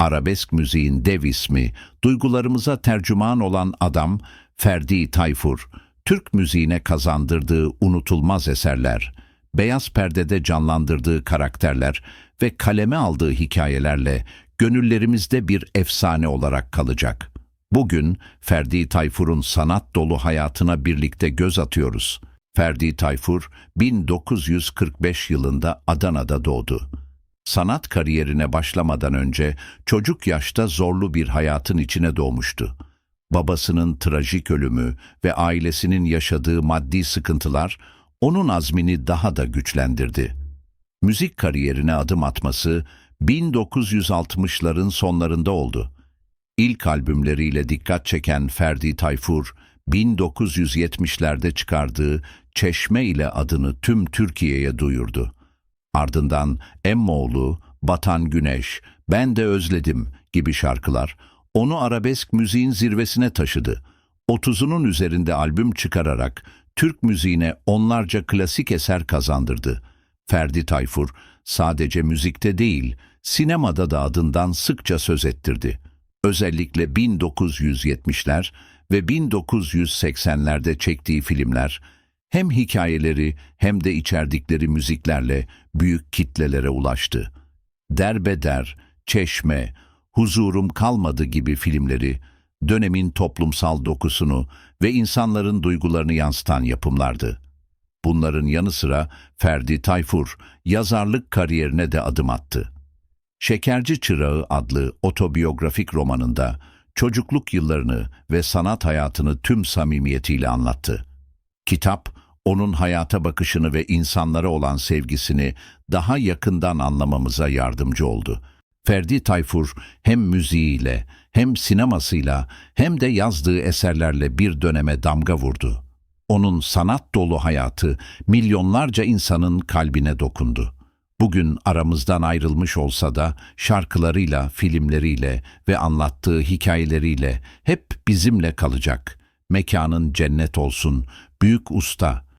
Arabesk müziğin dev ismi, duygularımıza tercüman olan adam Ferdi Tayfur, Türk müziğine kazandırdığı unutulmaz eserler, beyaz perdede canlandırdığı karakterler ve kaleme aldığı hikayelerle gönüllerimizde bir efsane olarak kalacak. Bugün Ferdi Tayfur'un sanat dolu hayatına birlikte göz atıyoruz. Ferdi Tayfur 1945 yılında Adana'da doğdu. Sanat kariyerine başlamadan önce çocuk yaşta zorlu bir hayatın içine doğmuştu. Babasının trajik ölümü ve ailesinin yaşadığı maddi sıkıntılar onun azmini daha da güçlendirdi. Müzik kariyerine adım atması 1960'ların sonlarında oldu. İlk albümleriyle dikkat çeken Ferdi Tayfur, 1970'lerde çıkardığı Çeşme ile adını tüm Türkiye'ye duyurdu. Ardından Emmoğlu, Batan Güneş, Ben de Özledim gibi şarkılar onu arabesk müziğin zirvesine taşıdı. 30'unun üzerinde albüm çıkararak Türk müziğine onlarca klasik eser kazandırdı. Ferdi Tayfur sadece müzikte değil, sinemada da adından sıkça söz ettirdi. Özellikle 1970'ler ve 1980'lerde çektiği filmler hem hikayeleri hem de içerdikleri müziklerle büyük kitlelere ulaştı. Derbeder, Çeşme, Huzurum Kalmadı gibi filmleri dönemin toplumsal dokusunu ve insanların duygularını yansıtan yapımlardı. Bunların yanı sıra Ferdi Tayfur yazarlık kariyerine de adım attı. Şekerci Çırağı adlı otobiyografik romanında çocukluk yıllarını ve sanat hayatını tüm samimiyetiyle anlattı. Kitap, onun hayata bakışını ve insanlara olan sevgisini daha yakından anlamamıza yardımcı oldu. Ferdi Tayfur hem müziğiyle, hem sinemasıyla, hem de yazdığı eserlerle bir döneme damga vurdu. Onun sanat dolu hayatı milyonlarca insanın kalbine dokundu. Bugün aramızdan ayrılmış olsa da şarkılarıyla, filmleriyle ve anlattığı hikayeleriyle hep bizimle kalacak. Mekanın cennet olsun, büyük usta,